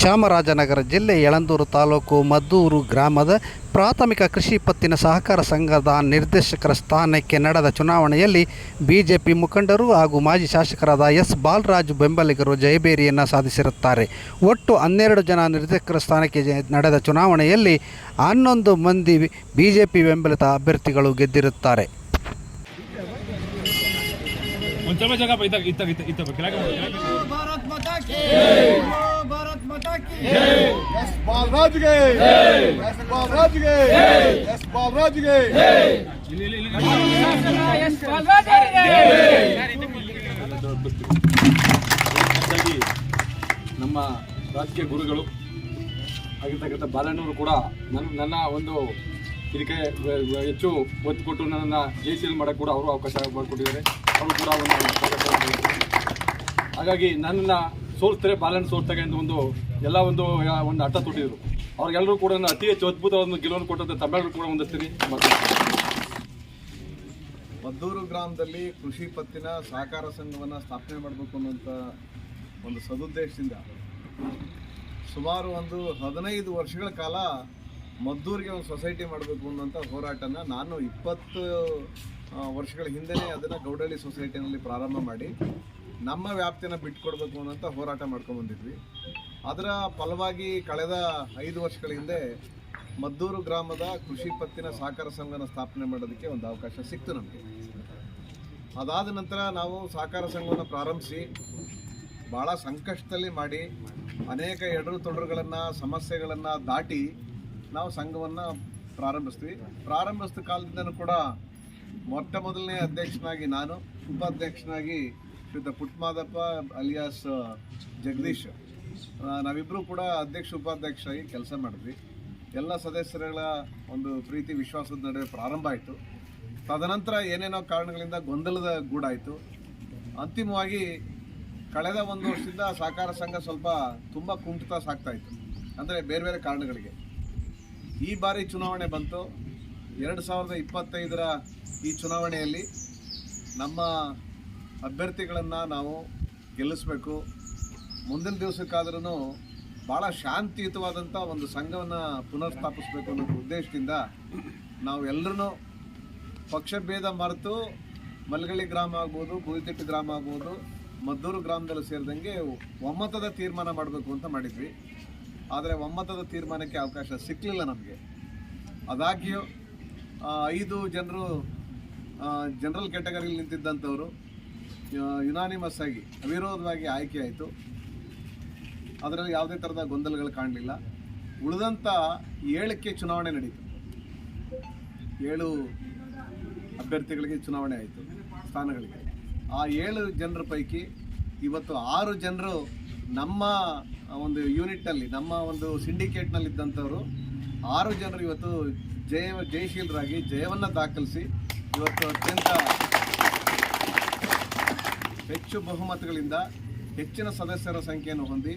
ಚಾಮರಾಜನಗರ ಜಿಲ್ಲೆ ಯಳಂದೂರು ತಾಲೂಕು ಮದ್ದೂರು ಗ್ರಾಮದ ಪ್ರಾಥಮಿಕ ಕೃಷಿ ಪತ್ತಿನ ಸಹಕಾರ ಸಂಘದ ನಿರ್ದೇಶಕರ ಸ್ಥಾನಕ್ಕೆ ನಡೆದ ಚುನಾವಣೆಯಲ್ಲಿ ಬಿಜೆಪಿ ಮುಖಂಡರು ಹಾಗೂ ಮಾಜಿ ಶಾಸಕರಾದ ಎಸ್ ಬಾಲರಾಜು ಬೆಂಬಲಿಗರು ಜಯಬೇರಿಯನ್ನು ಸಾಧಿಸಿರುತ್ತಾರೆ ಒಟ್ಟು ಹನ್ನೆರಡು ಜನ ನಿರ್ದೇಶಕರ ಸ್ಥಾನಕ್ಕೆ ನಡೆದ ಚುನಾವಣೆಯಲ್ಲಿ ಹನ್ನೊಂದು ಮಂದಿ ಬಿಜೆಪಿ ಬೆಂಬಲಿತ ಅಭ್ಯರ್ಥಿಗಳು ಗೆದ್ದಿರುತ್ತಾರೆ ಎಸ್ ಎಸ್ ಎಸ್ ನಮ್ಮ ರಾಜಕೀಯ ಗುರುಗಳು ಆಗಿರ್ತಕ್ಕಂಥ ಬಾಲಣ್ಣವರು ಕೂಡ ನನ್ನ ನನ್ನ ಒಂದು ಇದಕ್ಕೆ ಹೆಚ್ಚು ಒತ್ತು ಕೊಟ್ಟು ನನ್ನನ್ನು ಜೆ ಸಿ ಎಲ್ ಮಾಡಕ್ಕೆ ಕೂಡ ಅವರು ಅವಕಾಶ ಮಾಡಿಕೊಟ್ಟಿದ್ದಾರೆ. ಅವರು ಕೂಡ ಹಾಗಾಗಿ ನನ್ನ ಸೋಲ್ತಾರೆ ಬ್ಯಾಲೆನ್ಸ್ ಸೋಲ್ತಾರೆ ಅಂತ ಒಂದು ಎಲ್ಲ ಒಂದು ಒಂದು ಹಠ ತೊಟ್ಟಿದ್ರು. ಅವ್ರಿಗೆಲ್ಲರೂ ಕೂಡ ಅತಿ ಹೆಚ್ಚು ಅದ್ಭುತವಾದ ಒಂದು ಗೆಲುವನ್ನು ಕೊಟ್ಟಂತ ತಮಿಳು ಕೂಡ ಮತ್ತು ಮದ್ದೂರು ಗ್ರಾಮದಲ್ಲಿ ಕೃಷಿ ಪತ್ತಿನ ಸಹಕಾರ ಸಂಘವನ್ನು ಸ್ಥಾಪನೆ ಮಾಡಬೇಕು ಅನ್ನುವಂಥ ಒಂದು ಸದುದ್ದೇಶದಿಂದ ಸುಮಾರು ಒಂದು ಹದಿನೈದು ವರ್ಷಗಳ ಕಾಲ ಮದ್ದೂರಿಗೆ ಒಂದು ಸೊಸೈಟಿ ಮಾಡಬೇಕು ಅನ್ನುವಂಥ ಹೋರಾಟನ ನಾನು ಇಪ್ಪತ್ತು ವರ್ಷಗಳ ಹಿಂದೆಯೇ ಅದನ್ನು ಗೌಡಳ್ಳಿ ಸೊಸೈಟಿನಲ್ಲಿ ಪ್ರಾರಂಭ ಮಾಡಿ ನಮ್ಮ ವ್ಯಾಪ್ತಿಯನ್ನು ಬಿಟ್ಕೊಡ್ಬೇಕು ಅನ್ನೋಂಥ ಹೋರಾಟ ಮಾಡ್ಕೊಂಡ್ಬಂದಿದ್ವಿ ಅದರ ಫಲವಾಗಿ ಕಳೆದ ಐದು ವರ್ಷಗಳ ಹಿಂದೆ ಮದ್ದೂರು ಗ್ರಾಮದ ಕೃಷಿ ಪತ್ತಿನ ಸಹಕಾರ ಸಂಘನ ಸ್ಥಾಪನೆ ಮಾಡೋದಕ್ಕೆ ಒಂದು ಅವಕಾಶ ಸಿಕ್ತು ನಮಗೆ. ಅದಾದ ನಂತರ ನಾವು ಸಹಕಾರ ಸಂಘವನ್ನು ಪ್ರಾರಂಭಿಸಿ ಭಾಳ ಸಂಕಷ್ಟದಲ್ಲಿ ಮಾಡಿ, ಅನೇಕ ಎಡರು ತೊಡರುಗಳನ್ನು, ಸಮಸ್ಯೆಗಳನ್ನು ದಾಟಿ ನಾವು ಸಂಘವನ್ನು ಪ್ರಾರಂಭಿಸ್ತೀವಿ. ಪ್ರಾರಂಭಿಸಿದ ಕಾಲದಿಂದನೂ ಕೂಡ ಮೊಟ್ಟ ಮೊದಲನೇ ಅಧ್ಯಕ್ಷನಾಗಿ ನಾನು, ಉಪಾಧ್ಯಕ್ಷನಾಗಿ ಶ್ರೀಯುತ ಪುಟ್ಮಾದಪ್ಪ ಅಲಿಯಾಸ್ ಜಗದೀಶ್ ನಾವಿಬ್ಬರೂ ಕೂಡ ಅಧ್ಯಕ್ಷ ಉಪಾಧ್ಯಕ್ಷರಾಗಿ ಕೆಲಸ ಮಾಡಿದ್ವಿ. ಎಲ್ಲ ಸದಸ್ಯರುಗಳ ಒಂದು ಪ್ರೀತಿ, ವಿಶ್ವಾಸದ ನಡುವೆ ಪ್ರಾರಂಭ ಆಯಿತು. ತದನಂತರ ಏನೇನೋ ಕಾರಣಗಳಿಂದ ಗೊಂದಲದ ಗೂಡಾಯಿತು. ಅಂತಿಮವಾಗಿ ಕಳೆದ ಒಂದು ವರ್ಷದಿಂದ ಸಹಕಾರ ಸಂಘ ಸ್ವಲ್ಪ ತುಂಬ ಕುಂಠಿತ ಸಾಗ್ತಾಯಿತ್ತು ಅಂದರೆ ಬೇರೆ ಬೇರೆ ಕಾರಣಗಳಿಗೆ. ಈ ಬಾರಿ ಚುನಾವಣೆ ಬಂತು. ಎರಡು ಸಾವಿರದ ಇಪ್ಪತ್ತೈದರ ಈ ಚುನಾವಣೆಯಲ್ಲಿ ನಮ್ಮ ಅಭ್ಯರ್ಥಿಗಳನ್ನು ನಾವು ಗೆಲ್ಲಿಸಬೇಕು. ಮುಂದಿನ ದಿವಸಕ್ಕಾದ್ರೂ ಭಾಳ ಶಾಂತಿಯುತವಾದಂಥ ಒಂದು ಸಂಘವನ್ನು ಪುನರ್ಸ್ಥಾಪಿಸಬೇಕು ಅನ್ನೋ ಉದ್ದೇಶದಿಂದ ನಾವು ಎಲ್ಲರೂ ಪಕ್ಷಭೇದ ಮರೆತು ಮಲ್ಗಳ್ಳಿ ಗ್ರಾಮ ಆಗ್ಬೋದು ಗುಳಿತಿಟ್ಟು ಗ್ರಾಮ ಆಗ್ಬೋದು, ಮದ್ದೂರು ಗ್ರಾಮದಲ್ಲಿ ಸೇರಿದಂಗೆ ಒಮ್ಮತದ ತೀರ್ಮಾನ ಮಾಡಬೇಕು ಅಂತ ಮಾಡಿದ್ವಿ. ಆದರೆ ಒಮ್ಮತದ ತೀರ್ಮಾನಕ್ಕೆ ಅವಕಾಶ ಸಿಕ್ಕಲಿಲ್ಲ ನಮಗೆ. ಅದಾಗ್ಯೂ ಐದು ಜನರು ಜನರಲ್ ಕ್ಯಾಟಗರಿಲಿ ನಿಂತಿದ್ದಂಥವರು ಯುನಾನಿಮಸ್ ಆಗಿ, ಅವಿರೋಧವಾಗಿ ಆಯ್ಕೆ ಆಯಿತು. ಅದರಲ್ಲಿ ಯಾವುದೇ ಥರದ ಗೊಂದಲಗಳು ಕಾಣಲಿಲ್ಲ. ಉಳಿದಂಥ ಏಳಕ್ಕೆ ಚುನಾವಣೆ ನಡೀತು. ಏಳು ಅಭ್ಯರ್ಥಿಗಳಿಗೆ ಚುನಾವಣೆ ಆಯಿತು, ಸ್ಥಾನಗಳಿಗೆ. ಆ ಏಳು ಜನರ ಪೈಕಿ ಇವತ್ತು ಆರು ಜನರು ನಮ್ಮ ಒಂದು ಯೂನಿಟ್ನಲ್ಲಿ ನಮ್ಮ ಒಂದು ಸಿಂಡಿಕೇಟ್ನಲ್ಲಿದ್ದಂಥವರು ಆರು ಜನರು ಇವತ್ತು ಜಯ, ಜಯಶೀಲರಾಗಿ ಜಯವನ್ನು ದಾಖಲಿಸಿ ಇವತ್ತು ಅತ್ಯಂತ ಹೆಚ್ಚು ಬಹುಮತಗಳಿಂದ ಹೆಚ್ಚಿನ ಸದಸ್ಯರ ಸಂಖ್ಯೆಯನ್ನು ಹೊಂದಿ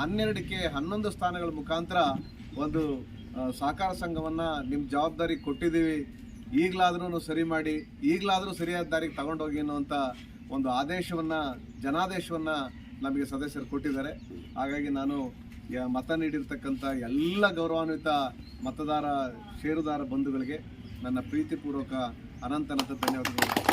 ಹನ್ನೆರಡಕ್ಕೆ ಹನ್ನೊಂದು ಸ್ಥಾನಗಳ ಮುಖಾಂತರ ಒಂದು ಸಹಕಾರ ಸಂಘವನ್ನು ನಿಮ್ಮ ಜವಾಬ್ದಾರಿ ಕೊಟ್ಟಿದ್ದೀವಿ. ಈಗಲಾದ್ರೂ ಸರಿ ಮಾಡಿ, ಈಗಲಾದರೂ ಸರಿಯಾದ ದಾರಿಗೆ ತಗೊಂಡೋಗಿ ಅನ್ನುವಂಥ ಒಂದು ಆದೇಶವನ್ನು, ಜನಾದೇಶವನ್ನು ನಮಗೆ ಸದಸ್ಯರು ಕೊಟ್ಟಿದ್ದಾರೆ. ಹಾಗಾಗಿ ನಾನು ಮತ ನೀಡಿರ್ತಕ್ಕಂಥ ಎಲ್ಲ ಗೌರವಾನ್ವಿತ ಮತದಾರ, ಷೇರುದಾರ ಬಂಧುಗಳಿಗೆ ನನ್ನ ಪ್ರೀತಿಪೂರ್ವಕ ಅನಂತನಂತ ಅನಂತ ಧನ್ಯವಾದಗಳು.